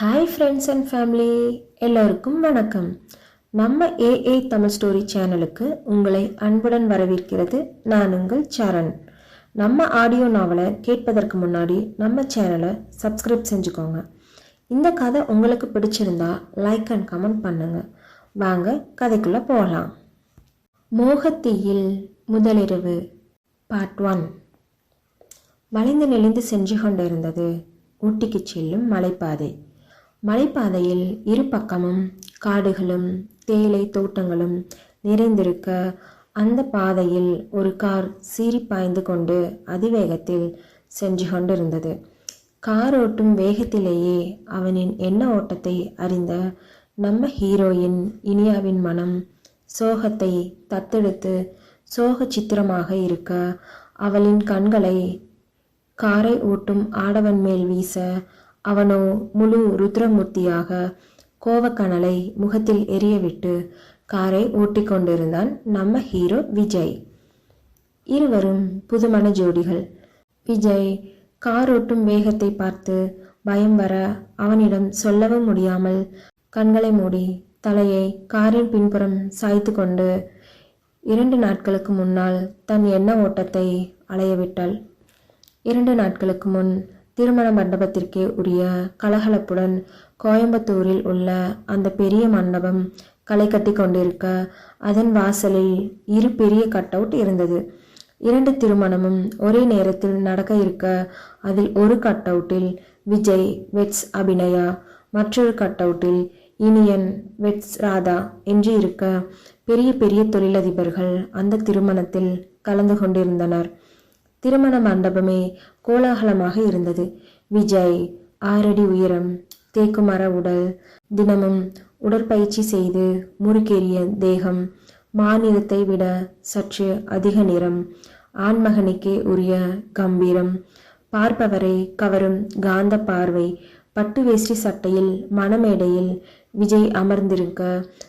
Hi friends and family எல்லோருக்கும் வணக்கம். நம்ம ஏஏ தமிழ் ஸ்டோரி சேனலுக்கு உங்களை அன்புடன் வரவேற்கிறது நான் உங்கள் சரண். நம்ம ஆடியோ நாவலை கேட்பதற்கு முன்னாடி நம்ம சேனலை சப்ஸ்கிரைப் செஞ்சுக்கோங்க. இந்த கதை உங்களுக்கு பிடிச்சிருந்தா லைக் அண்ட் கமெண்ட் பண்ணுங்க. வாங்க கதைக்குள்ளே போகலாம் மோகத்தீயில் முதலிரவு பார்ட் ஒன் வளைந்து நெளிந்து சென்று கொண்டிருந்தது ஊட்டிக்கு செல்லும் மலைப்பாதை. மலைப்பாதையில் இரு பக்கமும் காடுகளும் தேயிலை தோட்டங்களும் நிறைந்திருக்க அந்த பாதையில் ஒரு கார் சீறி பாய்ந்து கொண்டு அதிவேகத்தில் சென்று கொண்டிருந்தது. கார் ஓட்டும் வேகத்திலேயே அவனின் எண்ண ஓட்டத்தை அறிந்த நம்ம ஹீரோயின் இனியாவின் மனம் சோகத்தை தத்தெடுத்து சோக சித்திரமாக இருக்க அவளின் கண்களை காரை ஓட்டும் ஆடவன் மேல் வீச அவனோ முழு ருத்ரமூர்த்தியாக கோவக்கனலை முகத்தில் எரியவிட்டு காரை ஓட்டிக் கொண்டிருந்தான் நம்ம ஹீரோ விஜய். இருவரும் புதுமண ஜோடிகள். விஜய் கார் ஓட்டும் வேகத்தை பார்த்து பயம் வர அவனிடம் சொல்லவும் முடியாமல் கண்களை மூடி தலையை காரின் பின்புறம் சாய்த்து கொண்டு இரண்டு நாட்களுக்கு முன்னால் தன் எண்ண ஓட்டத்தை அலையவிட்டாள். இரண்டு நாட்களுக்கு முன் திருமண மண்டபத்திற்கே உரிய கலகலப்புடன் கோயம்புத்தூரில் உள்ள அந்த பெரிய மண்டபம் களை கட்டி கொண்டிருக்க அதன் வாசலில் இரு பெரிய கட் அவுட் இருந்தது. இரண்டு திருமணமும் ஒரே நேரத்தில் நடக்க இருக்க அதில் ஒரு கட் அவுட்டில் விஜய் வெட்ஸ் அபிநயா மற்றொரு கட் அவுட்டில் இனியன் வெட்ஸ் ராதா என்று இருக்க பெரிய பெரிய தொழிலதிபர்கள் அந்த திருமணத்தில் கலந்து கொண்டிருந்தனர். திருமண மண்டபமே கோலாகலமாக இருந்தது. விஜய் ஆறடி உயரம் தேக்குமர உடல் தினமும் உடற்பயிற்சி செய்து முறுக்கேறிய தேகம் மாநிலத்தை விட சற்று அதிக நிறம் ஆண்மகனுக்கே உரிய கம்பீரம். பார்ப்பவரை கவரும் காந்த பார்வை பட்டு வேஷ்டி சட்டையில் மணமேடையில் விஜய் அமர்ந்திருக்க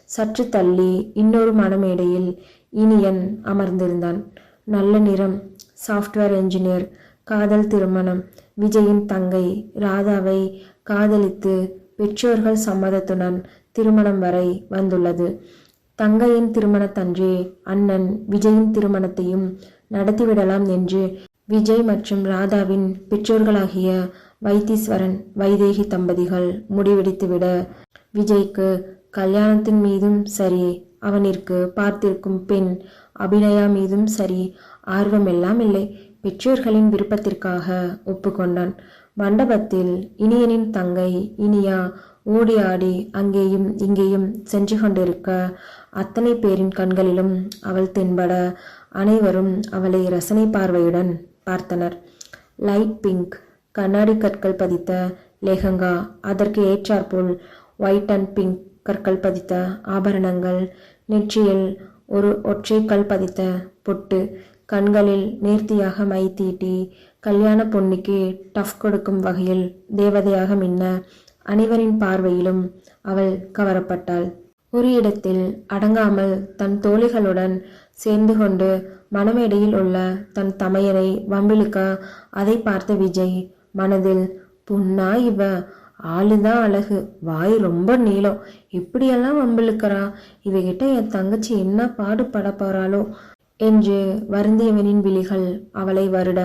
சற்று தள்ளி இன்னொரு மணமேடையில் இனியன் அமர்ந்திருந்தான். நல்ல நிறம் சாஃப்ட்வேர் என்ஜினியர் காதல் திருமணம் விஜயின் தங்கை ராதாவை காதலித்து பெற்றோர்கள் சம்மதத்துடன் திருமணம் வரை வந்துள்ளது. தங்கையின் திருமணத்தன்றே அண்ணன் விஜயின் திருமணத்தையும் நடத்திவிடலாம் என்று விஜய் மற்றும் ராதாவின் பெற்றோர்களாகிய வைத்தீஸ்வரன் வைதேகி தம்பதிகள் முடிவெடுத்துவிட விஜய்க்கு கல்யாணத்தின் மீதும் சரி அவனிற்கு பார்த்திருக்கும் பெண் அபிநயா மீதும் சரி ஆர்வமெல்லாம் இல்லை. பெற்றோர்களின் விருப்பத்திற்காக ஒப்புக்கொண்டான். மண்டபத்தில் இனியனின் தங்கை இனியா ஓடி ஆடி அங்கேயும் இங்கேயும் சென்று கொண்டிருக்க அத்தனை பேரின் கண்களிலும் அவள் தென்பட அனைவரும் அவளை ரசனை பார்வையுடன் பார்த்தனர். லைட் பிங்க் கண்ணாடி கற்கள் பதித்த லேகங்கா அதற்கு ஏற்றாற்போல் ஒயிட் அண்ட் பிங்க் கற்கள் பதித்த ஆபரணங்கள் நெற்றியில் ஒரு ஒற்றை கல் பதித்த பொட்டு கண்களில் நேர்த்தியாக மை தீட்டி கல்யாண பொன்னிக்கு டஃப் கொடுக்கும் வகையில் தேவதையாக மின்ன அனைவரின் பார்வையிலும் அவள் கவரப்பட்டாள். ஒரு இடத்தில் அடங்காமல் தன் தோழிகளுடன் சேர்ந்து கொண்டு மணமேடையில் உள்ள தன் தமையரை வம்பிழுக்க அதை பார்த்த விஜய் மனதில் புண்ணா இவ ஆளுதான் அழகு வாய் ரொம்ப நீளம் இப்படியெல்லாம் வம்பிழுக்கிறா? இவகிட்ட என் தங்கச்சி என்ன பாடுபட போறாளோ? என்று வருந்தியவனின் விழிகள் அவளை வருட.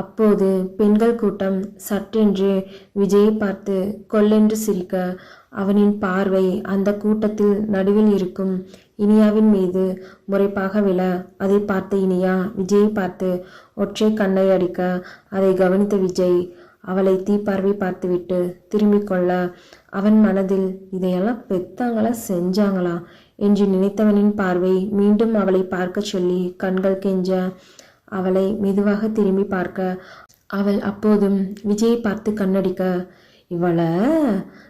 அப்போது பெண்கள் கூட்டம் சற்றென்று விஜயை பார்த்து கொல்லென்று சிரிக்க அவனின் பார்வை அந்த கூட்டத்தில் நடுவில் இருக்கும் இனியாவின் மீது முறைப்பாக விழ. அதை பார்த்த இனியா விஜயை பார்த்து ஒற்றை கண்ணை அடிக்க அதை கவனித்த விஜய் அவளை தீப்பார்வை பார்த்துவிட்டு திரும்பிக் கொள்ள அவன் மனதில் இதையெல்லாம் பெத்தாங்களா? செஞ்சாங்களா? என்று நினைத்தவனின் பார்வை மீண்டும் அவளை பார்க்க சொல்லி கண்கள் கெஞ்ச அவளை மெதுவாக திரும்பி பார்க்க அவள் அப்போதும் விஜயை பார்த்து கண்ணடிக்க இவளை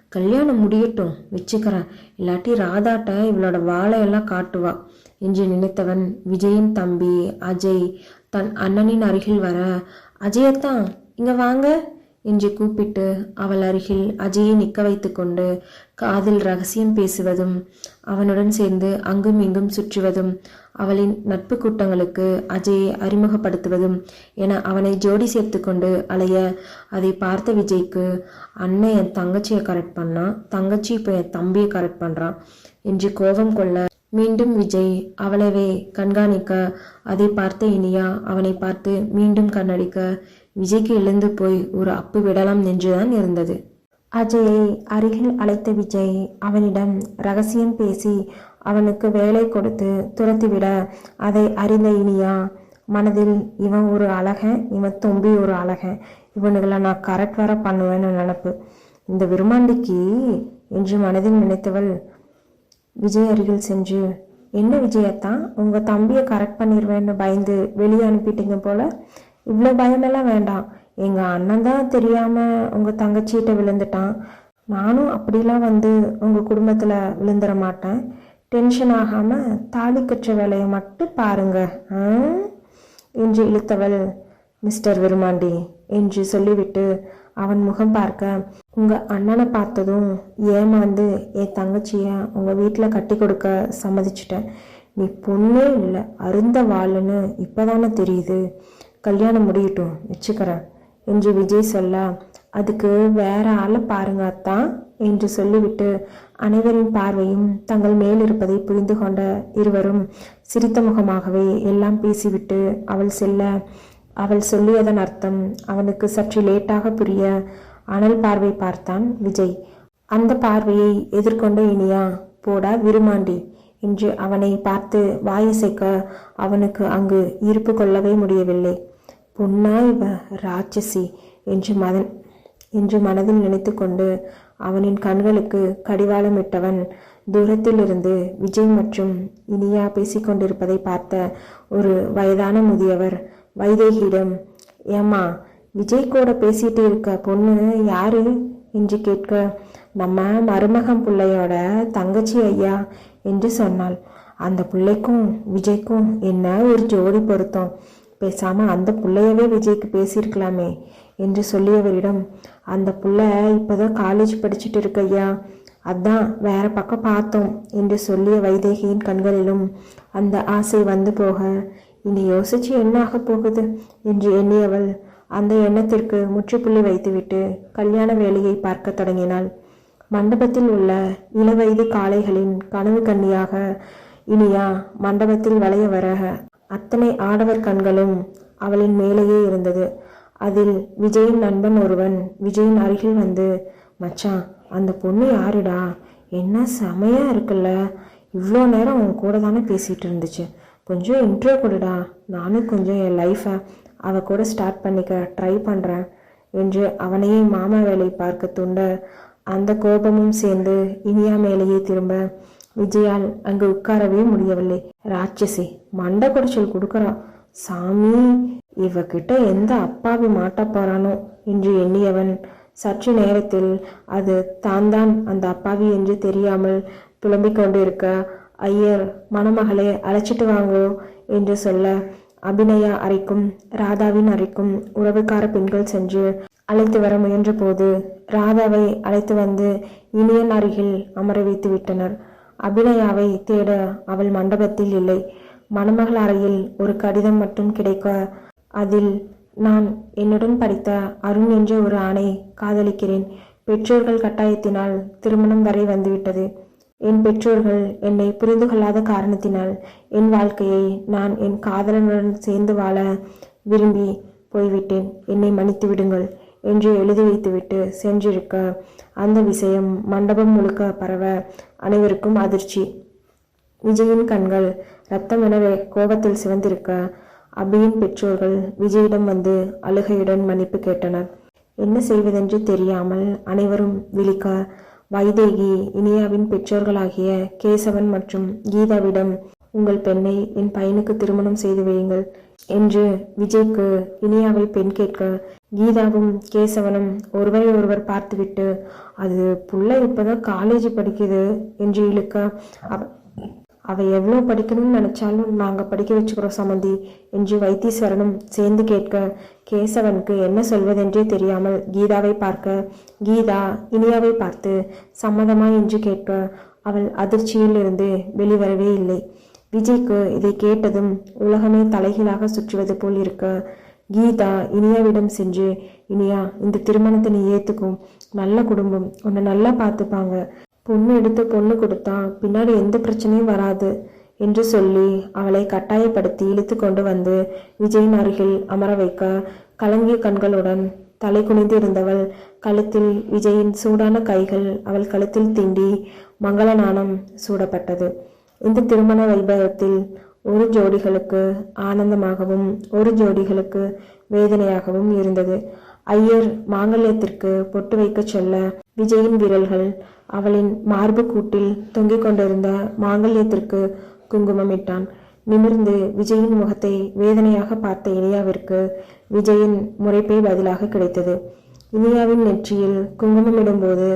கல்யாணம் முடியட்டும் வச்சுக்கிறேன். இல்லாட்டி ராதாட்ட இவளோட வாழையெல்லாம் காட்டுவா என்று நினைத்தவன் விஜயின் தம்பி அஜய் தன் அண்ணனின் அருகில் வர அஜயத்தான் இங்க வாங்க. என்று கூப்பிட்டு அவள் அருகில் அஜயை நிற்க வைத்து கொண்டு காதில் ரகசியம் பேசுவதும் அவனுடன் சேர்ந்து அங்கும் இங்கும் சுற்றுவதும் அவளின் நட்பு கூட்டங்களுக்கு அஜயை அறிமுகப்படுத்துவதும் என அவனை ஜோடி சேர்த்து கொண்டு அலைய அதை பார்த்த விஜய்க்கு அண்ணன் என் தங்கச்சியை கரெக்ட் பண்ணான் தங்கச்சி இப்போ என் தம்பியை கரெக்ட் பண்ணுறான் என்று கோபம் கொள்ள மீண்டும் விஜய் அவளவே கண்காணிக்க அதை பார்த்த இனியா அவனை பார்த்து மீண்டும் கண்ணடிக்க விஜய்க்கு எழுந்து போய் ஒரு அப்பு விடலாம் என்றுதான் இருந்தது. அஜயை அருகில் அழைத்த விஜய் அவனிடம் ரகசியம் பேசி அவனுக்கு வேலை கொடுத்து துரத்திவிட அதை அறிந்த இனியா மனதில் இவன் ஒரு அழகன் இவன் தொம்பி ஒரு அழகன் இவனுகளை நான் கரெக்ட் வர பண்ணுவேன்னு நினப்பு. இந்த விருமாண்டிக்கு என்று மனதில் நினைத்தவள் விஜய் அருகில் சென்று என்ன விஜயத்தான் உங்கள் தம்பியை கரெக்ட் பண்ணிடுவேன்னு பயந்து வெளியே அனுப்பிட்டீங்க போல? இவ்வளோ பயமெல்லாம் வேண்டாம். எங்கள் அண்ணன் தான் தெரியாமல் உங்கள் தங்கச்சிகிட்ட விழுந்துட்டான். நானும் அப்படிலாம் வந்து உங்கள் குடும்பத்தில் விழுந்துட மாட்டேன். டென்ஷன் ஆகாமல் தாலி கற்ற வேலையை மட்டும் பாருங்க. ஆ? என்று இழுத்தவள் மிஸ்டர் விருமாண்டி என்று சொல்லிவிட்டு அவன் முகம் பார்க்க உங்கள் அண்ணனை பார்த்ததும் ஏமாந்து என் தங்கச்சியை உங்கள் வீட்டில் கட்டி கொடுக்க சம்மதிச்சிட்டேன். நீ பொண்ணே இல்லை அருந்த வாளுன்னு இப்போதானே தெரியுது. கல்யாணம் முடியட்டும் வச்சுக்கிறேன் என்று விஜய் சொல்ல. அதுக்கு வேற ஆளை பாருங்க அத்தான் என்று சொல்லிவிட்டு அனைவரின் பார்வையும் தங்கள் மேல் இருப்பதை புரிந்து கொண்ட இருவரும் சிரித்த முகமாகவே எல்லாம் பேசிவிட்டு அவள் செல்ல அவள் சொல்லியதன் அர்த்தம் அவனுக்கு சற்று லேட்டாக புரிய அனல் பார்வை பார்த்தான் விஜய். அந்த பார்வையை எதிர்கொண்ட இனியா போடா விருமாண்டி என்று அவனை பார்த்து வாயசைக்க அவனுக்கு அங்கு இருப்பு கொள்ளவே முடியவில்லை. பொன்னா இவ ராட்சசி என்று மதன் என்று மனதில் நினைத்து கொண்டு அவனின் கண்களுக்கு கடிவாளமிட்டவன் தூரத்தில் இருந்து விஜய் மற்றும் இனியா பேசிக்கொண்டிருப்பதை பார்த்த ஒரு வயதான முதியவர் வைதேகியிடம் ஏம்மா விஜய் கூட பேசிட்டு இருக்க பொண்ணு யாரு? என்று கேட்க நம்ம மருமகம் பிள்ளையோட தங்கச்சி ஐயா என்று சொன்னாள். அந்த பிள்ளைக்கும் விஜய்க்கும் என்ன ஒரு ஜோடி பொருத்தம்? பேசாமல் அந்த பிள்ளையவே விஜய்க்கு பேசியிருக்கலாமே என்று சொல்லியவரிடம் அந்த புள்ள இப்போதான் காலேஜ் படிச்சுட்டு இருக்கையா அதான் வேற பக்கம் பார்த்தோம் என்று சொல்லிய வைதேகியின் கண்களிலும் அந்த ஆசை வந்து போக இனி யோசிச்சு என்ன ஆக போகுது என்று எண்ணியவள் அந்த எண்ணத்திற்கு முற்றுப்புள்ளி வைத்துவிட்டு கல்யாண வேலையை பார்க்க தொடங்கினாள். மண்டபத்தில் உள்ள இளவயது காளைகளின் கனவு கண்ணியாக இனியா மண்டபத்தில் வளைய வர அத்தனை ஆடவர் கண்களும் அவளின் மேலேயே இருந்தது. அதில் விஜயின் நண்பன் ஒருவன் விஜயின் அருகில் வந்து மச்சான் அந்த பொண்ணு யாருடா? என்ன செமையாக இருக்குல்ல. இவ்வளோ நேரம் உன் கூட தானே பேசிகிட்டு இருந்துச்சு. கொஞ்சம் இன்ட்ரோ கொடுடா. நானும் கொஞ்சம் என் லைஃப்பை அவ கூட ஸ்டார்ட் பண்ணிக்க ட்ரை பண்ணுறேன் என்று அவனையே மாமா வேலை பார்க்க தூண்ட அந்த கோபமும் சேர்ந்து இனியா மேலேயே திரும்ப விஜயால் அங்கு உட்காரவே முடியவில்லை. ராட்சசி மண்டை குடைச்சல் கொடுக்கறா. சாமி இவகிட்ட எந்த அப்பாவி மாட்ட போறானோ என்று எண்ணியவன். சற்று நேரத்தில் அது தான் தான் அந்த அப்பாவி என்று தெரியாமல் புலம்பிக் கொண்டிருக்க ஐயர் மணமகளே அழைச்சிட்டு வாங்கோ என்று சொல்ல அபிநயா அறைக்கும் ராதாவின் அறைக்கும் உறவுக்கார பெண்கள் சென்று அழைத்து வர முயன்ற போது ராதாவை அழைத்து வந்து இனியன் அருகில் அமர வைத்து விட்டனர். அபிநயாவை தேட அவள் மண்டபத்தில் இல்லை. மணமகள் அறையில் ஒரு கடிதம் மட்டும் கிடைக்க அதில் நான் என்னுடன் படித்த அருண் என்ற ஒரு ஆணை காதலிக்கிறேன். பெற்றோர்கள் கட்டாயத்தினால் திருமணம் வரை வந்துவிட்டது. என் பெற்றோர்கள் என்னை புரிந்து கொள்ளாத காரணத்தினால் என் வாழ்க்கையை நான் என் காதலனுடன் சேர்ந்து வாழ விரும்பி போய்விட்டேன். என்னை மன்னித்து விடுங்கள் என்று எழுதி வைத்துவிட்டு சென்றிருக்க அந்த விஷயம் மண்டபம் முழுக்க பரவ அனைவருக்கும் அதிர்ச்சி. விஜயின் கண்கள் ரத்தம் எனவே கோபத்தில் சிவந்திருக்க அபியின் பெற்றோர்கள் விஜயிடம் வந்து அழுகையுடன் மன்னிப்பு கேட்டனர். என்ன செய்வதென்று தெரியாமல் அனைவரும் விழிக்க வைதேகி இனியாவின் பெற்றோர்களாகிய கேசவன் மற்றும் கீதாவிடம் உங்கள் பெண்ணை என் பையனுக்கு திருமணம் செய்து வையுங்கள். என்று விஜய்க்கு இனியாவை பெண் கேட்க கீதாவும் கேசவனும் ஒருவரை ஒருவர் பார்த்துவிட்டு அது புள்ள இப்பதான் காலேஜ் படிக்குது என்று இழுக்க அவ- அவை எவ்வளோ படிக்கணும்னு நினச்சாலும் நாங்கள் படிக்க வச்சுக்கிறோம் சமந்தி என்று வைத்தீஸ்வரனும் சேர்ந்து கேட்க கேசவனுக்கு என்ன சொல்வதென்றே தெரியாமல் கீதாவை பார்க்க கீதா இனியாவை பார்த்து சம்மதமா என்று கேட்க அவள் அதிர்ச்சியில் இருந்து வெளிவரவே இல்லை. விஜய்க்கு இதை கேட்டதும் உலகமே தலைகீழாக சுற்றுவது போல் இருக்க கீதா இனியாவிடம் சென்று இனியா இந்த திருமணத்தை நீ ஏற்றுக்கும் நல்ல குடும்பம். உன்னை நல்லா பார்த்துப்பாங்க. பொண்ணு எடுத்து பொண்ணு கொடுத்தா பின்னாடி எந்த பிரச்சனையும் வராது என்று சொல்லி அவளை கட்டாயப்படுத்தி இழுத்து கொண்டு வந்து விஜயின் அருகில் அமர வைக்க கலங்கிய கண்களுடன் தலை குனிந்து இருந்தவள் கழுத்தில் விஜயின் சூடான கைகள் அவள் கழுத்தில் தீண்டி மங்கள நாணம் சூடப்பட்டது. இந்த திருமண வைபவத்தில் ஒரு ஜோடிகளுக்கு ஆனந்தமாகவும் ஒரு ஜோடிகளுக்கு வேதனையாகவும் இருந்தது. ஐயர் மாங்கல்யத்திற்கு பொட்டு வைக்கச் சொல்ல விஜயின் விரல்கள் அவளின் மார்பு கூட்டில் தொங்கிக் கொண்டிருந்த மாங்கல்யத்திற்கு குங்குமமிட்டான். நிமிர்ந்து விஜயின் முகத்தை வேதனையாக பார்த்த இனியாவிற்கு விஜயின் முறைப்பே பதிலாக கிடைத்தது. இனியாவின் நெற்றியில் குங்குமமிடும்போது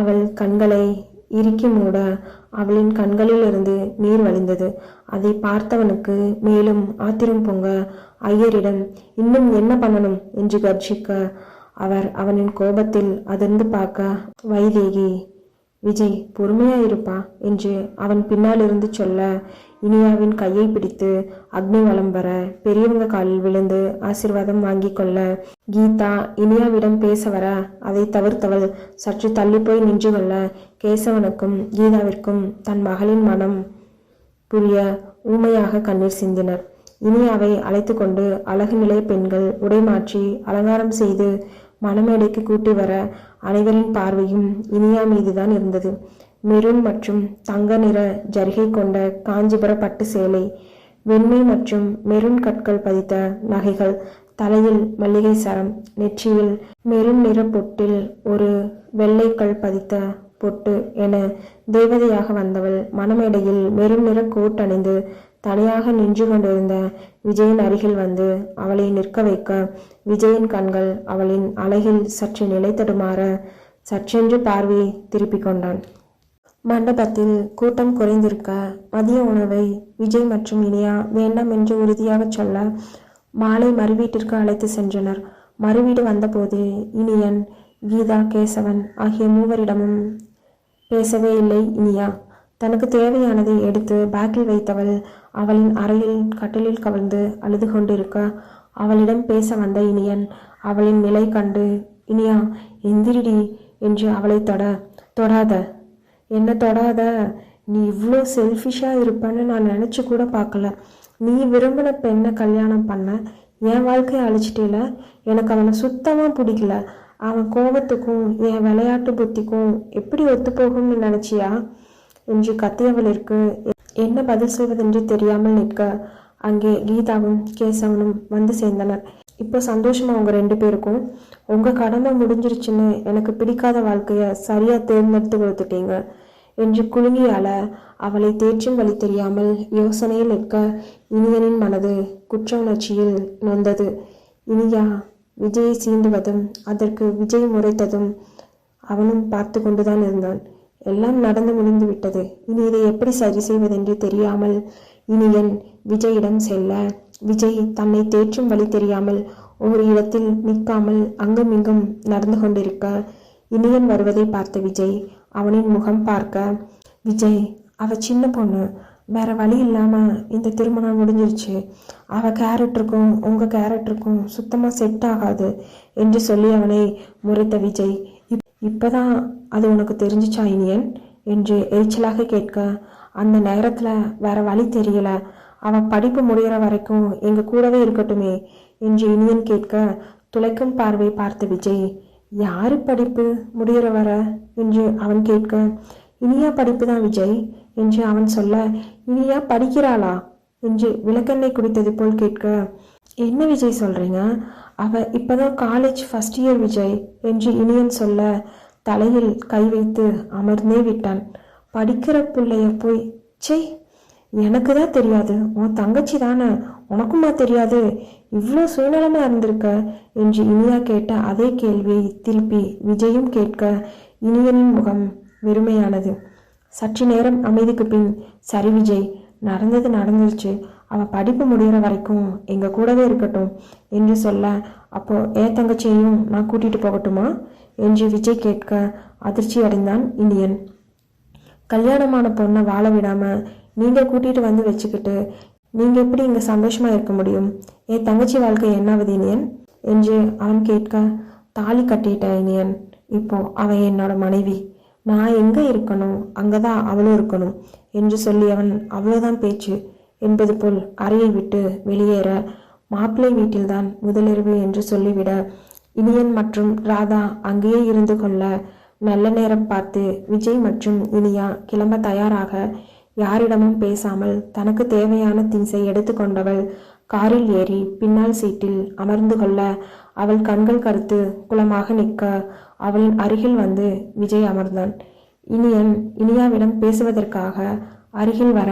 அவள் கண்களை இறுக்கி மூட அவளின் கண்களிலிருந்து நீர் வழிந்தது. அதை பார்த்தவனுக்கு மேலும் ஆத்திரம் பொங்க ஐயரிடம் இன்னும் என்ன பண்ணணும்? என்று கர்ஜிக்க. அவர் அவனின் கோபத்தில் அதிர்ந்து பார்க்க வைதேகி விஜய் பொறுமையா இருப்பா என்று அவன் பின்னால் இருந்து சொல்ல இனியாவின் கையை பிடித்து அக்னி வலம் வர பெரியவங்க காலில் விழுந்து ஆசிர்வாதம் வாங்கி கொள்ள கீதா இனியாவிடம் பேச வர அதை தவிர்த்தவள். சற்று தள்ளி போய் நின்று கொள்ள கேசவனுக்கும் கீதாவிற்கும் தன் மகளின் மனம் புரிய ஊமையாக கண்ணீர் சிந்தினர். இனியாவை அழைத்து கொண்டு அழகு நிலைய பெண்கள் உடை மாற்றி அலங்காரம் செய்து மணமேடைக்கு கூட்டி வர அனைவரின் பார்வையும் இனியா மீதுதான் இருந்தது. மெரூன் மற்றும் தங்க நிற ஜரிகை கொண்ட காஞ்சிபுர பட்டு சேலை வெண்மை மற்றும் மெருன் கற்கள் பதித்த நகைகள் தலையில் மல்லிகை சரம் நெற்றியில் மெருன் நிற பொட்டில் ஒரு வெள்ளைக்கல் பதித்த பொட்டு என தேவதையாக வந்தவள் மணமேடையில் மெருன் நிற கோட் அணிந்து தனியாக நின்று கொண்டிருந்த விஜயின் அருகில் வந்து அவளை நிற்க வைக்க விஜயின் கண்கள் அவளின் அழகில் சற்று நிலை தடுமாற சற்றென்று பார்வையை திருப்பிக் கொண்டான். மண்டபத்தில் கூட்டம் குறைந்திருக்க மதிய உணவை விஜய் மற்றும் இனியா வேண்டாம் என்று உறுதியாக சொல்ல மாலை மறுவீட்டிற்கு அழைத்து சென்றனர். மறுவீடு வந்தபோது இனியன் கீதா கேசவன் ஆகிய மூவரிடமும் பேசவே இல்லை இனியா. தனக்கு தேவையானதை எடுத்து பேக்கில் வைத்தவள் அவளின் அறையில் கட்டிலில் கவிழ்ந்து அழுது கொண்டிருக்க அவளிடம் பேச வந்த இனியன் அவளின் நிலை கண்டு இனியா எந்திரிடி என்று அவளை தொட தொடாத. என்ன தொடாத? நீ இவ்வளோ செல்ஃபிஷாக இருப்பேன்னு நான் நினச்சி கூட பார்க்கல. நீ விரும்பின பெண்ணை கல்யாணம் பண்ண என் வாழ்க்கையை அழிச்சிட்டேல? எனக்கு அவனை சுத்தமாக பிடிக்கல. அவன் கோபத்துக்கும் என் விளையாட்டு புத்திக்கும் எப்படி ஒத்து போகும்னு நினச்சியா? என்று கத்தியவளிற்கு என்ன பதில் சொல்வதென்று தெரியாமல் நிற்க? அங்கே கீதாவும் கேசவனும் வந்து சேர்ந்தனர். இப்போ சந்தோஷமா உங்க ரெண்டு பேருக்கும்? உங்க கடமை முடிஞ்சிருச்சுன்னு எனக்கு பிடிக்காத வாழ்க்கைய சரியா தேர்ந்தெடுத்து கொடுத்துட்டீங்க என்று குலுங்கியால அவளை தேற்றும் வழி தெரியாமல் யோசனையில் நிற்க இனியனின் மனது குற்ற உணர்ச்சியில் நொந்தது. இனியா விஜயை சீண்டுவதும் அதற்கு விஜய் முறைத்ததும் அவனும் பார்த்து கொண்டுதான் இருந்தான். எல்லாம் நடந்து முடிந்து விட்டது. இனி இதை எப்படி சரி செய்வதென்று தெரியாமல் இனியன் விஜயிடம் செல்ல. விஜய் தன்னை தேற்றும் வழி தெரியாமல் ஒரு இடத்தில் நிற்காமல் அங்கும் இங்கும் நடந்து கொண்டிருக்க. இனியன் வருவதை பார்த்த விஜய் அவனின் முகம் பார்க்க. விஜய் அவ சின்ன பொண்ணு. வேற வழி இல்லாம இந்த திருமணம் முடிஞ்சிருச்சு. அவ கேரக்டருக்கும் உங்க கேரக்டருக்கும் சுத்தமா செட் ஆகாது என்று சொல்லி அவனை முறைத்த விஜய் இப்போதான் அது உனக்கு தெரிஞ்சிச்சா இனியன்? என்று எரிச்சலாக கேட்க அந்த நேரத்தில் வேற வழி தெரியல. அவன் படிப்பு முடிகிற வரைக்கும் எங்க கூடவே இருக்கட்டுமே என்று இனியன் கேட்க துளைக்கும் பார்வை பார்த்த விஜய் யாரு படிப்பு முடிகிற வர? என்று அவன் கேட்க இனியா படிப்பு தான் விஜய் என்று அவன் சொல்ல இனியா படிக்கிறாளா? என்று விளக்கெண்ணெய் குடித்தது போல் கேட்க என்ன விஜய் சொல்றீங்க? அவ இப்பதான் காலேஜ் ஃபர்ஸ்ட் இயர் விஜய் என்று இனியன் சொல்ல தலையில் கை வைத்து அமர்ந்தே விட்டான் படிக்கிற பிள்ளைய போய் சே எனக்கு தான் தெரியாது. உன் தங்கச்சி தானே. உனக்குமா தெரியாது. இவ்வளோ சுயநலமாக இருந்திருக்க? என்று இனியா கேட்ட அதே கேள்வியை திருப்பி விஜயும் கேட்க இனியனின் முகம் வெறுமையானது. சற்று நேரம் அமைதிக்கு பின் சரி விஜய் நடந்தது நடந்துருச்சு. அவள் படிப்பு முடிகிற வரைக்கும் எங்கள் கூடவே இருக்கட்டும் என்று சொல்ல அப்போ ஏ தங்கச்சியையும் நான் கூட்டிகிட்டு போகட்டுமா? என்று விஜய் கேட்க அதிர்ச்சி அடைந்தான் இந்தியன் கல்யாணமான பொண்ணை வாழ விடாமல் நீங்கள் கூட்டிகிட்டு வந்து வச்சுக்கிட்டு நீங்கள் எப்படி இங்கே சந்தோஷமாக இருக்க முடியும்? என் தங்கச்சி வாழ்க்கை என்னாவது இனியன்? என்று அவன் கேட்க தாலி கட்டிட்ட இனியன். இப்போ அவன் என்னோட மனைவி. நான் எங்கே இருக்கணும்? அங்கே தான் அவளும் இருக்கணும். என்று சொல்லி அவன் அவ்வளோதான் பேச்சு. என்பது போல் அறையை விட்டு வெளியேற மாப்பிள்ளை வீட்டில்தான் முதலிரவு என்று சொல்லிவிட இனியன் மற்றும் ராதா அங்கேயே இருந்து கொள்ள நல்ல நேரம் பார்த்து விஜய் மற்றும் இனியா கிளம்ப தயாராக யாரிடமும் பேசாமல் தனக்கு தேவையான திங்ஸை எடுத்துக்கொண்டவள் காரில் ஏறி பின்னால் சீட்டில் அமர்ந்து கொள்ள அவள் கண்கள் கருத்து குளமாக நிற்க அவளின் அருகில் வந்து விஜய் அமர்ந்தான். இனியன் இனியாவிடம் பேசுவதற்காக அருகில் வர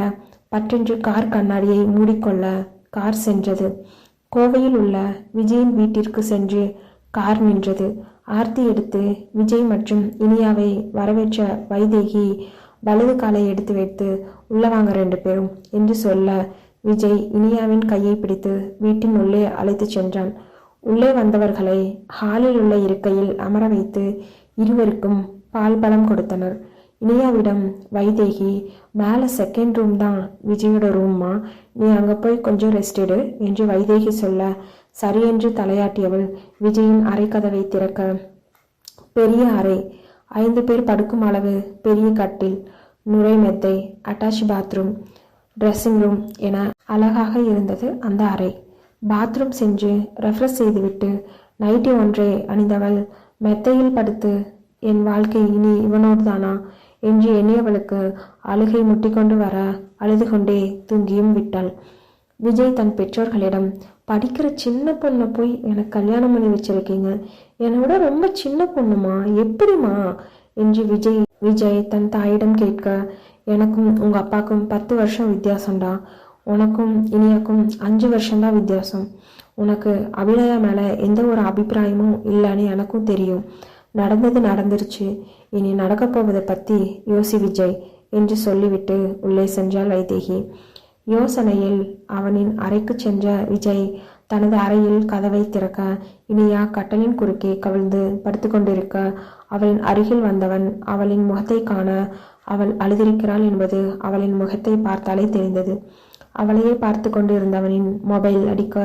பற்றென்று கார் கண்ணாடியை மூடிக்கொள்ள கார் சென்றது. கோவையில் உள்ள விஜயின் வீட்டிற்கு சென்று கார் நின்றது. ஆர்த்தி எடுத்து விஜய் மற்றும் இனியாவை வரவேற்ற வைதேகி வலது காலை எடுத்து வைத்து உள்ள வாங்க ரெண்டு பேரும் என்று சொல்ல விஜய் இனியாவின் கையை பிடித்து வீட்டின் உள்ளே அழைத்துச் சென்றான். உள்ளே வந்தவர்களை ஹாலில் உள்ள இருக்கையில் அமர வைத்து இருவருக்கும் பால் பழம் கொடுத்தனர். இனியாவிடம் வைதேகி மேலே செகண்ட் ரூம் தான் விஜயோட ரூம்மா நீ அங்கே போய் கொஞ்சம் ரெஸ்ட் எடு என்று வைதேகி சொல்ல. சரியென்று தலையாட்டியவள் விஜயின் அறை கதவை திறக்க. பெரிய அறை. ஐந்து பேர் படுக்கும் அளவு பெரிய கட்டில் நுரை மெத்தை அட்டாச் பாத்ரூம் ட்ரெஸ்ஸிங் ரூம் என அழகாக இருந்தது அந்த அறை. பாத்ரூம் சென்று ரெஃப்ரெஷ் செய்துவிட்டு நைட்டி ஒன்றை அணிந்தவள் மெத்தையில் படுத்து என் வாழ்க்கை இனி இவனோடு தானா என்று எண்ணியவளுக்கு அழுகை முட்டிக்கொண்டு வர அழுது கொண்டே தூங்கியும் விட்டாள். விஜய் தன் பெற்றோர்களிடம் படிக்கிற சின்ன பொண்ணை போய் எனக்கு கல்யாணம் பண்ணி வச்சிருக்கீங்க. என்னை விட ரொம்ப சின்ன பொண்ணுமா? எப்படிமா என்று விஜய் விஜய் தன் தாயிடம் கேட்க எனக்கும் உங்கள் அப்பாக்கும் பத்து வருஷம் வித்தியாசம்டா. உனக்கும் இனியாக்கும் அஞ்சு வருஷம்தான் வித்தியாசம். உனக்கு அபிநயா மேலே எந்த ஒரு அபிப்பிராயமும் இல்லைன்னு எனக்கும் தெரியும். நடந்தது நடந்துருச்சு. இனி நடக்கப் போவதை பற்றி யோசி விஜய் என்று சொல்லிவிட்டு உள்ளே சென்றாள் வைதேகி. யோசனையில் அவனின் அறைக்கு சென்ற விஜய் தனது அறையில் கதவை திறக்க இனியா கட்டலின் குறுக்கே கவிழ்ந்து படுத்துக்கொண்டிருக்க அவளின் அருகில் வந்தவன் அவளின் முகத்தை காண அவள் அழுதிருக்கிறாள் என்பது அவளின் முகத்தை பார்த்தாலே தெரிந்தது. அவளையே பார்த்து கொண்டிருந்தவனின் மொபைல் அடிக்க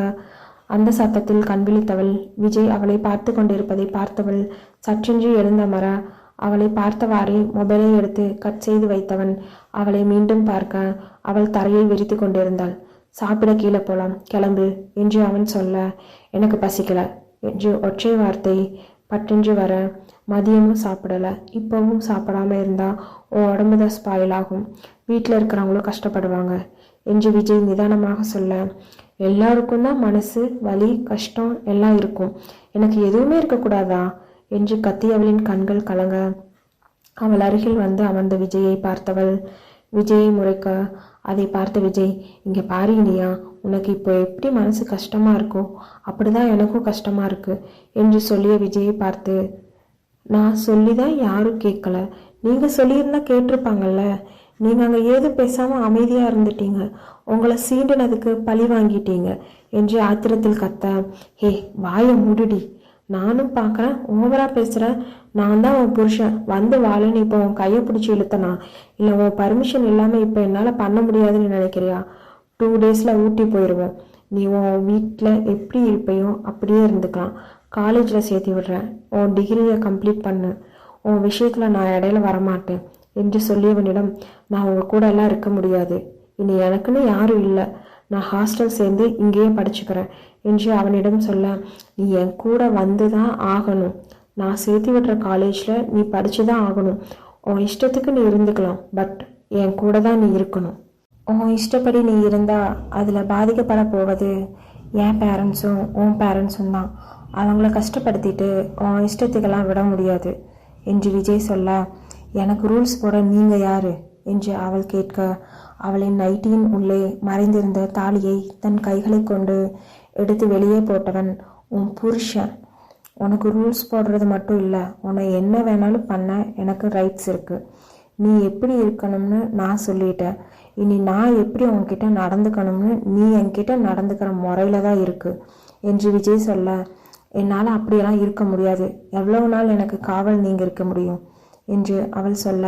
அந்த சத்தத்தில் கண்விழித்தவள் விஜய் அவளை பார்த்து கொண்டிருப்பதை பார்த்தவள் சற்றென்று எழுந்த மர அவளை பார்த்தவாறே மொபைலை எடுத்து கட் செய்து வைத்தவன் அவளை மீண்டும் பார்க்க அவள் தரையை விரித்து கொண்டிருந்தாள். சாப்பிட கீழே போலாம் கிளம்பு என்று அவன் சொல்ல எனக்கு பசிக்கல என்று ஒற்றை வார்த்தை பட்டென்று வர மதியமும் சாப்பிடல இப்போவும் சாப்பிடாம இருந்தால் உன் உடம்பு தான் ஸ்பாயில் ஆகும் வீட்டில் இருக்கிறவங்களும் கஷ்டப்படுவாங்க என்று விஜய் நிதானமாக சொல்ல எல்லாருக்கும் தான் மனசு வலி கஷ்டம் எல்லாம் இருக்கும். எனக்கு எதுவுமே இருக்கக்கூடாதா? என்று கத்தியவளின் கண்கள் கலங்க. அவள் அருகில் வந்து அமர்ந்த விஜயை பார்த்தவள். விஜயை முறைக்க அதை பார்த்த விஜய் இங்கே பாரு இனியா உனக்கு இப்போ எப்படி மனசு கஷ்டமாக இருக்கோ அப்படிதான் எனக்கும் கஷ்டமாக இருக்கு என்று சொல்லிய விஜயை பார்த்து நான் சொல்லி தான் யாரும் கேட்கல. நீங்கள் சொல்லியிருந்தா கேட்டிருப்பாங்கல்ல நீங்கள் அங்கே ஏது பேசாமல் அமைதியாக இருந்துட்டீங்க? உங்களை சீண்டினதுக்கு பழி வாங்கிட்டீங்க என்று ஆத்திரத்தில் கத்த ஹே வாயை முடுடி. நானும் பார்க்குறேன் ஓவராக பேசுகிறேன் நான் தான் உன் புருஷன். வந்து வாழன்னு இப்போ உன் கையை பிடிச்சி இழுத்தனா? இல்லை உன் பர்மிஷன் இல்லாமல் இப்போ என்னால் பண்ண முடியாதுன்னு நினைக்கிறியா? டூ டேஸில் ஊட்டி போயிடுவோம் நீ உன் வீட்டில் எப்படி இருப்பையோ அப்படியே இருந்துக்கலாம். காலேஜில் சேர்த்து விடுறேன். உன் டிகிரியை கம்ப்ளீட் பண்ணு. உன் விஷயத்தில் நான் இடையில வரமாட்டேன். என்று சொல்லியவனிடம் நான் உங்க கூட எல்லாம் இருக்க முடியாது. இனி எனக்குன்னு யாரும் இல்லை. நான் ஹாஸ்டல் சேர்ந்து இங்கேயே படிச்சுக்கிறேன். என்று அவனிடம் சொல்ல நீ என் கூட வந்து தான் ஆகணும். நான் சேர்த்து விடுற காலேஜில் நீ படித்து தான் ஆகணும். உன் இஷ்டத்துக்கு நீ இருந்துக்கலாம். பட் என் கூட தான் நீ இருக்கணும். உன் இஷ்டப்படி நீ இருந்தால் அதில் பாதிக்கப்பட போவது என் பேரண்ட்ஸும் உன் பேரண்ட்ஸும் தான். அவங்கள கஷ்டப்படுத்திட்டு உன் இஷ்டத்துக்கெல்லாம் விட முடியாது. என்று விஜய் சொல்ல எனக்கு ரூல்ஸ் போட நீங்க யாரு? என்று அவள் கேட்க அவளின் நைட்டியின் உள்ளே மறைந்திருந்த தாலியை தன் கைகளை கொண்டு எடுத்து வெளியே போட்டவன் உன் புருஷன் உனக்கு ரூல்ஸ் போடுறது மட்டும் இல்லை உன்னை என்ன வேணாலும் பண்ண எனக்கு ரைட்ஸ் இருக்கு. நீ எப்படி இருக்கணும்னு நான் சொல்லிட்டேன். இனி நான் எப்படி உன்கிட்ட நடந்துக்கணும்னு நீ என்கிட்ட நடந்துக்கிற முறையில தான் இருக்கு என்று விஜய் சொல்ல என்னால் அப்படியெல்லாம் இருக்க முடியாது. எவ்வளவு நாள் எனக்கு காவல் நீங்க இருக்க முடியும்? என்று அவள் சொல்ல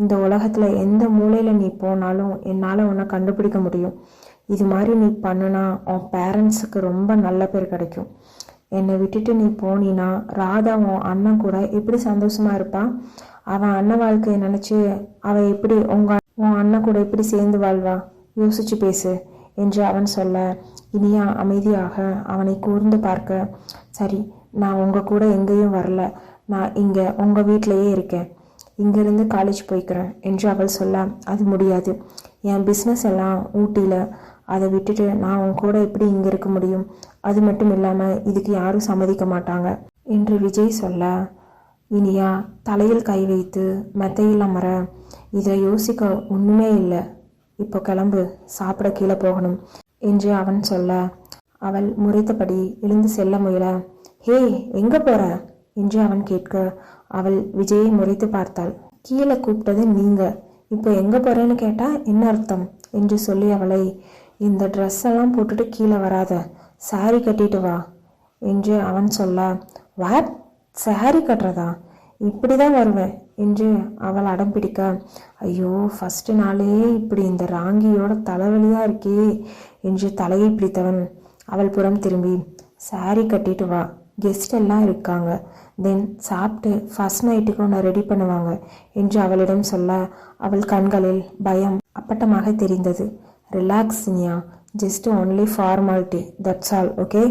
இந்த உலகத்தில் எந்த மூலையில் நீ போனாலும் என்னால் உன்னை கண்டுபிடிக்க முடியும். இது மாதிரி நீ பண்ணுனா உன் பேரண்ட்ஸுக்கு ரொம்ப நல்ல பேர் கிடைக்கும். என்னை விட்டுட்டு நீ போனீன்னா ராதா உன் அண்ணன் கூட எப்படி சந்தோஷமாக இருப்பான் அவன் அண்ணன் வாழ்க்கையை நினச்சி அவள் எப்படி உங்கள் உன் அண்ணன் கூட எப்படி சேர்ந்து வாழ்வா? யோசிச்சு பேசு என்று அவன் சொல்ல இனியா அமைதியாக அவனை கூர்ந்து பார்க்க சரி நான் உங்கள் கூட எங்கேயும் வரல. நான் இங்கே உங்கள் வீட்டிலேயே இருக்கேன். இங்கேருந்து காலேஜ் போய்க்கிறேன் என்று அவள் சொல்ல அது முடியாது. என் பிஸ்னஸ் எல்லாம் ஊட்டியில். அதை விட்டுட்டு நான் உன் கூட எப்படி இங்கே இருக்க முடியும்? அது மட்டும் இல்லாமல் இதுக்கு யாரும் சம்மதிக்க மாட்டாங்க என்று விஜய் சொல்ல இனியா தலையில் கை வைத்து மெத்தையில் அமர இதை யோசிக்க ஒன்றுமே இல்லை. இப்போ கிளம்பு சாப்பிட கீழே போகணும் என்று அவன் சொல்ல அவள் முறைத்தபடி எழுந்து செல்ல முயல ஹே எங்கே போகிற என்று அவன் கேட்க அவள் விஜயை முறைத்து பார்த்தாள். கீழே கூப்பிட்டது நீங்க. இப்போ எங்க போறேன்னு கேட்டா என்ன அர்த்தம்? என்று சொல்லி அவளை இந்த ட்ரெஸ் எல்லாம் போட்டுட்டு கீழே வராத. சாரி கட்டிட்டு வா. என்று அவன் சொல்ல வாட் சாரி கட்டுறதா? இப்படிதான் வருவேன். என்று அவள் அடம் பிடிக்க ஐயோ ஃபஸ்ட்டு நாளே இப்படி இந்த ராங்கியோட தலைவலியாக இருக்கே. என்று தலையை பிடித்தவன் அவள் புறம் திரும்பி சாரி கட்டிட்டு வா. கெஸ்ட் எல்லாம் இருக்காங்க. தென் சாப்பிட்டு ஃபர்ஸ்ட் நைட்டுக்கு உன்னை ரெடி பண்ணுவாங்க என்று அவளிடம் சொல்ல அவள் கண்களில் பயம் அப்பட்டமாக தெரிந்தது. Relax நியா just only formality that's all okay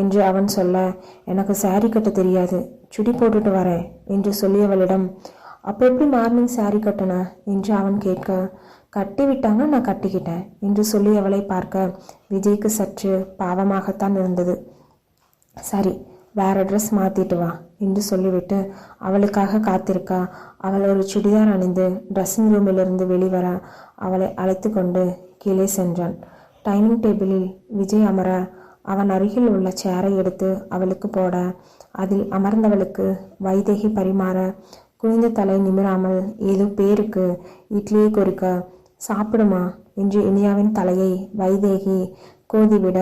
என்று அவன் சொல்ல எனக்கு சாரி கட்ட தெரியாது. சுடி போட்டுட்டு வரேன் என்று சொல்லியவளிடம் அப்போ எப்படி மார்னிங் சாரி கட்டின என்று அவன் கேட்க கட்டி விட்டாங்க நான் கட்டிக்கிட்டேன் என்று சொல்லி அவளை பார்க்க விஜய்க்கு சற்று பாவமாகத்தான் இருந்தது. சரி வேற ட்ரெஸ் மாற்றிட்டு வா. என்று சொல்லிவிட்டு அவளுக்காக காத்திருக்கா. அவள் ஒரு சுடிதார் அணிந்து ட்ரெஸ்ஸிங் ரூமிலிருந்து வெளிவர அவளை அழைத்து கொண்டு கீழே சென்றான் டைனிங் டேபிளில் விஜய் அமர அவன் அருகில் உள்ள சேரை எடுத்து அவளுக்கு போட அதில் அமர்ந்தவளுக்கு வைதேகி பரிமாற குனிந்த தலை நிமிராமல் ஏதோ பேருக்கு இட்லியை கொறிக்க சாப்பிடுமா? என்று இனியாவின் தலையை வைதேகி கோதிவிட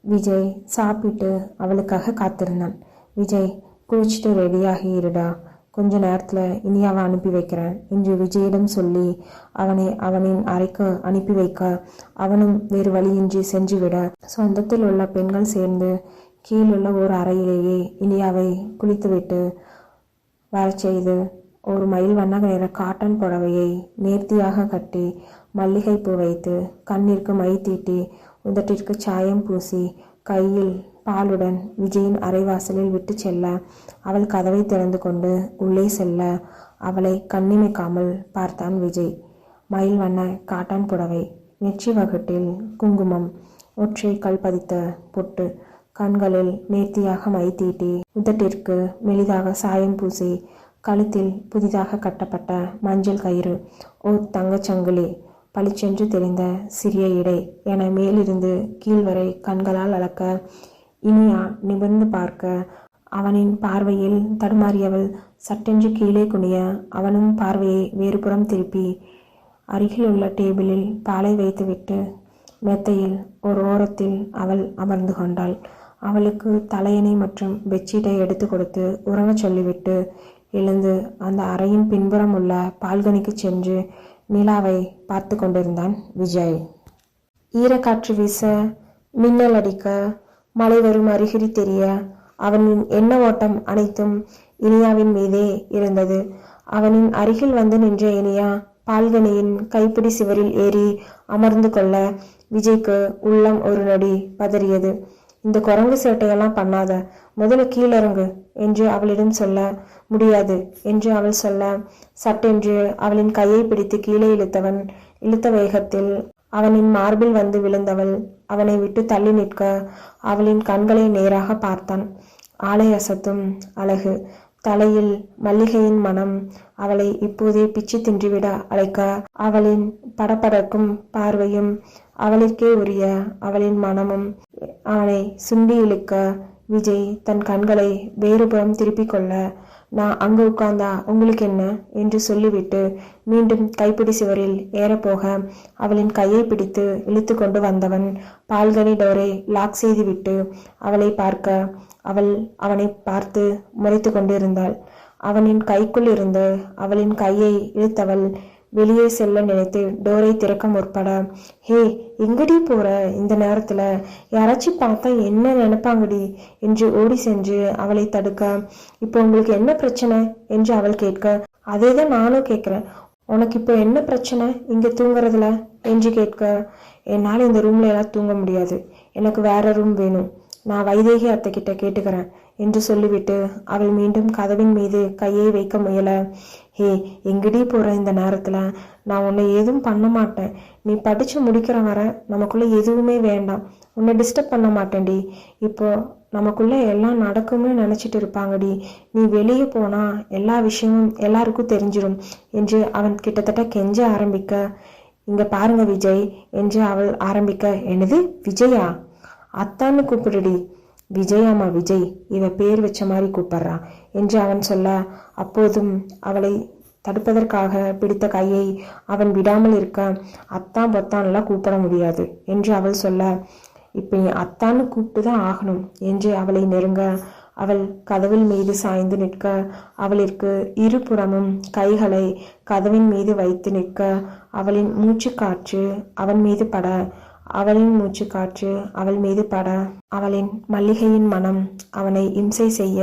விஜய் சாப்பிட்டு அவளுக்காக காத்திருந்தான். விஜய் குளிச்சுட்டு ரெடியாகி இருடா. கொஞ்ச நேரத்தில் இனியாவை அனுப்பி வைக்கிறேன் என்று விஜயிடம் சொல்லி அவனை அவனின் அறைக்கு அனுப்பி வைக்க அவனும் வேறு வழியின்றி சென்றுவிட. சொந்தத்தில் உள்ள பெண்கள் சேர்ந்து கீழுள்ள ஒரு அறையிலேயே இனியாவை குளித்துவிட்டு வரச் செய்து ஒரு மயில் வண்ண நிற காட்டன் புடவையை நேர்த்தியாக கட்டி மல்லிகைப்பூ வைத்து கண்ணிற்கு மை தீட்டி உதட்டிற்கு சாயம் பூசி கையில் பாலுடன் விஜயின் அரைவாசலில் விட்டு செல்ல அவள் கதவை திறந்து கொண்டு உள்ளே செல்ல அவளை கண்ணிமைக்காமல் பார்த்தான் விஜய். மயில் வண்ண காட்டான் புடவை நெற்றி வகுட்டில் குங்குமம் ஒற்றை கல் பதித்த பொட்டு கண்களில் நேர்த்தியாக மை தீட்டி உதட்டிற்கு மெலிதாக சாயம் பூசி கழுத்தில் புதிதாக கட்டப்பட்ட மஞ்சள் கயிறு ஓ தங்கச்சங்கிலி பளிச்சென்று தெரிந்த சிறிய இடை என மேலிருந்து கீழ்வரை கண்களால் அளக்க இனியா நிமிர்ந்து பார்க்க அவனின் பார்வையில் தடுமாறியவள் சட்டென்று கீழே குனிய அவனும் பார்வையை வேறுபுறம் திருப்பி அருகில் உள்ள டேபிளில் பாலை வைத்துவிட்டு மெத்தையில் ஒரு ஓரத்தில் அவள் அமர்ந்து கொண்டாள். அவளுக்கு தலையணை மற்றும் பெட்ஷீட்டை எடுத்து கொடுத்து உறங்க சொல்லிவிட்டு எழுந்து அந்த அறையின் பின்புறம் உள்ள பால்கனிக்கு சென்று நிலாவை பார்த்து கொண்டிருந்தான் விஜய். ஈரக்காற்று வீச மின்னல் அடிக்க மழை வரும் அறிகுறி தெரிய அவனின் எண்ண ஓட்டம் அனைத்தும் இனியாவின் மீதே இருந்தது. அவனின் அருகில் வந்து நின்ற இனியா பால்கனியின் கைப்பிடி சுவரில் ஏறி அமர்ந்து கொள்ள விஜய்க்கு உள்ளம் ஒரு நொடி பதறியது. இந்த குரங்கு சேட்டையெல்லாம் பண்ணாத. முதல்ல கீழறங்கு என்று அவளிடம் சொல்ல முடியாது என்று அவள் சொல்ல. சட்டென்று அவளின் கையை பிடித்து கீழே இழுத்தவன் இழுத்த வேகத்தில் அவனின் மார்பில் வந்து விழுந்தவள். அவனை விட்டு தள்ளி நிற்க அவளின் கண்களை நேராக பார்த்தான். ஆலை அசத்தும் அழகு. தலையில் மல்லிகையின் மனம் அவளை இப்போதே பிச்சு தின்றுவிட அழைக்க அவளின் படபடக்கும் பார்வையும் அவளுக்கே உரிய அவளின் மனமும் அவனை சுண்டி இழுக்க விஜய் தன் கண்களை வேறுபுறம் திருப்பிக் கொள்ள நான் அங்கு உட்கார்ந்தா உங்களுக்கு என்ன? என்று சொல்லிவிட்டு மீண்டும் கைப்பிடி சுவரில் ஏறப்போக அவளின் கையை பிடித்து இழுத்து கொண்டு வந்தவன் பால்கனி டோரை லாக் செய்துவிட்டு அவளை பார்க்க அவள் அவனை பார்த்து முறைத்து கொண்டிருந்தாள். அவனின் கைக்குள் இருந்து அவளின் கையை இழுத்தவள் வெளியே செல்ல நினைத்து டோரை திறக்க முற்பட. ஹே எங்கடி போற இந்த நேரத்துல? யாராச்சும் பார்த்தா என்ன நினைப்பாங்கடி? என்று ஓடி சென்று அவளை தடுக்க. இப்போ உங்களுக்கு என்ன பிரச்சனை? என்று அவள் கேட்க. அதே தான் நானும் கேட்குறேன். உனக்கு இப்போ என்ன பிரச்சனை? இங்கே தூங்குறதுல? என்று கேட்க. என்னால் இந்த ரூம்ல எல்லாம் தூங்க முடியாது. எனக்கு வேற ரூம் வேணும். நான் வைதேகி அத்தை கிட்ட கேட்டுக்கிறேன் என்று சொல்லிவிட்டு அவள் மீண்டும் கதவின் மீது கையை வைக்க முயல. ஹே எங்கடி போகிற இந்த நேரத்தில்? நான் உன்னை எதுவும் பண்ண மாட்டேன். நீ படித்து முடிக்கிற வர நமக்குள்ளே எதுவுமே வேண்டாம். உன்னை டிஸ்டர்ப் பண்ண மாட்டேன்டி. இப்போ நமக்குள்ளே எல்லாம் நடக்கும்னு நினச்சிட்டு இருப்பாங்கடி. நீ வெளியே போனால் எல்லா விஷயமும் எல்லாருக்கும் தெரிஞ்சிடும் என்று அவன் கிட்டத்தட்ட கெஞ்ச ஆரம்பிக்க இங்கே பாருங்க விஜய் என்று அவள் ஆரம்பிக்க என்னது விஜயா? அத்தான்னு கூப்பிடுடி. விஜயாமா விஜய் இவ பேர் வச்ச மாதிரி கூப்பிடுறான் என்று அவன் சொல்ல அப்போதும் அவளை தடுப்பதற்காக பிடித்த கையை அவன் விடாமல் இருக்க அத்தான் பொத்தான்லாம் கூப்பிட முடியாது என்று அவள் சொல்ல இப்போ அத்தான்னு கூப்பிட்டு தான் ஆகணும் என்று அவளை நெருங்க அவள் கதவின் மீது சாய்ந்து நிற்க அவளிற்கு இருபுறமும் கைகளை கதவின் மீது வைத்து நிற்க அவளின் மூச்சு காற்று அவன் மீது பட அவளின் மூச்சு காற்று அவள் மீது பட அவளின் மல்லிகையின் மனம் அவனை இம்சை செய்ய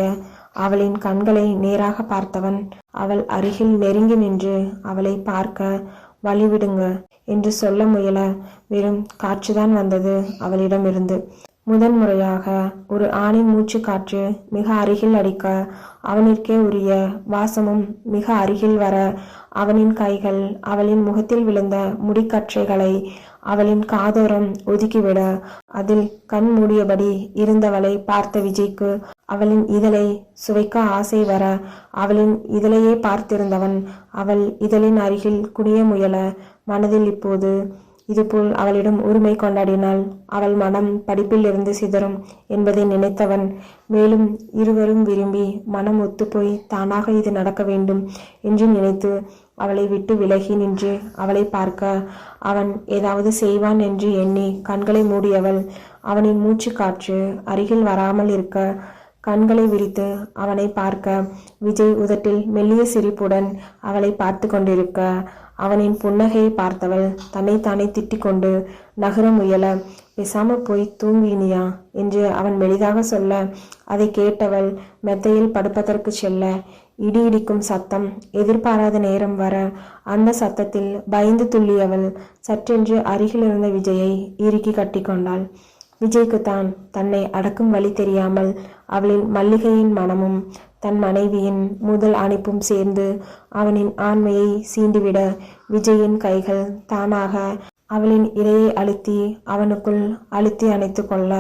அவளின் கண்களை நேராக பார்த்தவன் அவள் அருகில் நெருங்கி நின்று அவளை பார்க்க வழிவிடுங்க என்று சொல்ல முயல வெறும் காற்றுதான் வந்தது அவளிடமிருந்து. முதன் முறையாக ஒரு ஆணின் மூச்சு காற்று மிக அருகில் அடிக்க அவனிற்கே உரிய வாசமும் மிக அருகில் வர அவனின் கைகள் அவளின் முகத்தில் விழுந்த முடிக்கற்றைகளை அவளின் காதோரம் ஒதுக்கிவிட அதில் கண் மூடியபடி இருந்தவளை பார்த்த விஜய்க்கு அவளின் இதழை சுவைக்க ஆசை வர அவளின் இதழையே பார்த்திருந்தவன். அவள் இதழின் அருகில் குனிய முயல மனதில் இப்போது இதுபோல் அவளிடம் உரிமை கொண்டாடினால் அவள் மனம் படிப்பில் இருந்து சிதறும் என்பதை நினைத்தவன் மேலும் இருவரும் விரும்பி மனம் ஒத்துப்போய் தானாக இது நடக்க வேண்டும் என்று நினைத்து அவளை விட்டு விலகி நின்று அவளை பார்க்க அவன் ஏதாவது செய்வான் என்று எண்ணி கண்களை மூடியவள் அவனின் மூச்சு காற்று அருகில் வராமல் இருக்க கண்களை விரித்து அவனை பார்க்க விஜய் உதட்டில் மெல்லிய சிரிப்புடன் அவளை பார்த்து கொண்டிருக்க அவனின் புன்னகையை பார்த்தவள் தன்னைத்தானே திட்டிக் கொண்டு நகர முயல பேசாம போய் தூங்கினியா என்று அவன் மெலிதாக சொல்ல அதை கேட்டவள் மெத்தையில் படுப்பதற்கு செல்ல இடி இடிக்கும் சத்தம் எதிர்பாராத நேரம் வர அந்த சத்தத்தில் பயந்து துள்ளியவள் சற்றென்று அருகில் இருந்த விஜயை இறுக்கி கட்டிக்கொண்டாள் விஜய்க்கு தான் தன்னை அடக்கும் வழி தெரியாமல் அவளின் மல்லிகையின் மனமும் தன் மனைவியின் முதல் அணைப்பும் சேர்ந்து அவனின் ஆண்மையை சீண்டிவிட விஜயின் கைகள் தானாக அவளின் இரையை அழுத்தி அவனுக்குள் அழுத்தி அணைத்து கொள்ள.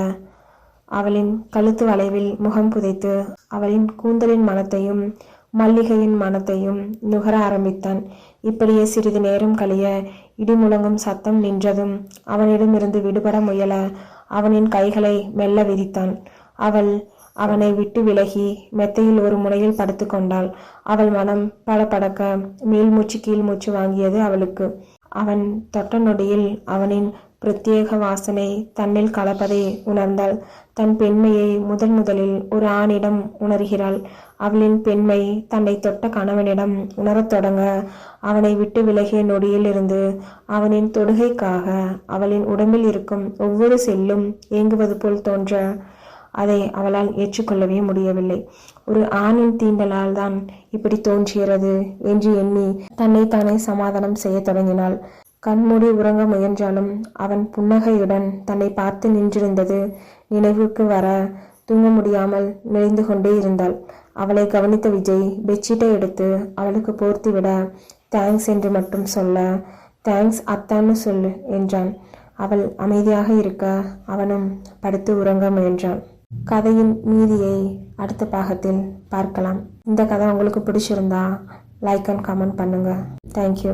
அவளின் கழுத்து வளைவில் முகம் புதைத்து அவளின் கூந்தலின் மனத்தையும் மல்லிகையின் மனத்தையும் நுகர ஆரம்பித்தான். இப்படியே சிறிது நேரம் கழிய இடி முழங்கும் சத்தம் நின்றதும் அவனிடமிருந்து விடுபட முயல அவனின் கைகளை மெல்ல விரித்தான். அவள் அவனை விட்டு விலகி மெத்தையில் ஒரு முனையில் படுத்து கொண்டாள். அவள் மனம் படபடக்க மேல் மூச்சு கீழ் மூச்சு வாங்கியது அவளுக்கு. அவன் தொட்ட நொடியில் அவனின் பிரத்யேக வாசனை தன்னில் கலப்பதை உணர்ந்தாள். தன் பெண்மையை முதல் முதலில் ஒரு ஆணிடம் உணர்கிறாள். அவளின் பெண்மை தன்னை தொட்ட கணவனிடம் உணரத் தொடங்க அவனை விட்டு விலகிய நொடியில் இருந்து அவனின் தொடுகைக்காக அவளின் உடம்பில் இருக்கும் ஒவ்வொரு செல்லும் ஏங்குவது போல் தோன்ற அதை அவளால் ஏற்றுக்கொள்ளவே முடியவில்லை. ஒரு ஆணின் தீண்டலால் தான் இப்படி தோன்றுகிறது என்று எண்ணி தன்னை தானே சமாதானம் செய்ய தொடங்கினாள். கண்மூடி உறங்க முயன்றாலும் அவன் புன்னகையுடன் தன்னை பார்த்து நின்றிருந்தது நினைவுக்கு வர தூங்க முடியாமல் நெளிந்து கொண்டே இருந்தாள். அவளை கவனித்த விஜய் பெட்ஷீட்டை எடுத்து அவளுக்கு போர்த்தி விட தேங்க்ஸ் என்று மட்டும் சொல்ல தேங்க்ஸ் அத்தான்னு சொல்லு என்றான். அவள் அமைதியாக இருக்க அவனும் படுத்து உறங்க முயன்றான். கதையின் மீதியை அடுத்த பாகத்தில் பார்க்கலாம். இந்த கதை உங்களுக்கு பிடிச்சிருந்தா லைக் அண்ட் கமெண்ட் பண்ணுங்கள் தேங்க்யூ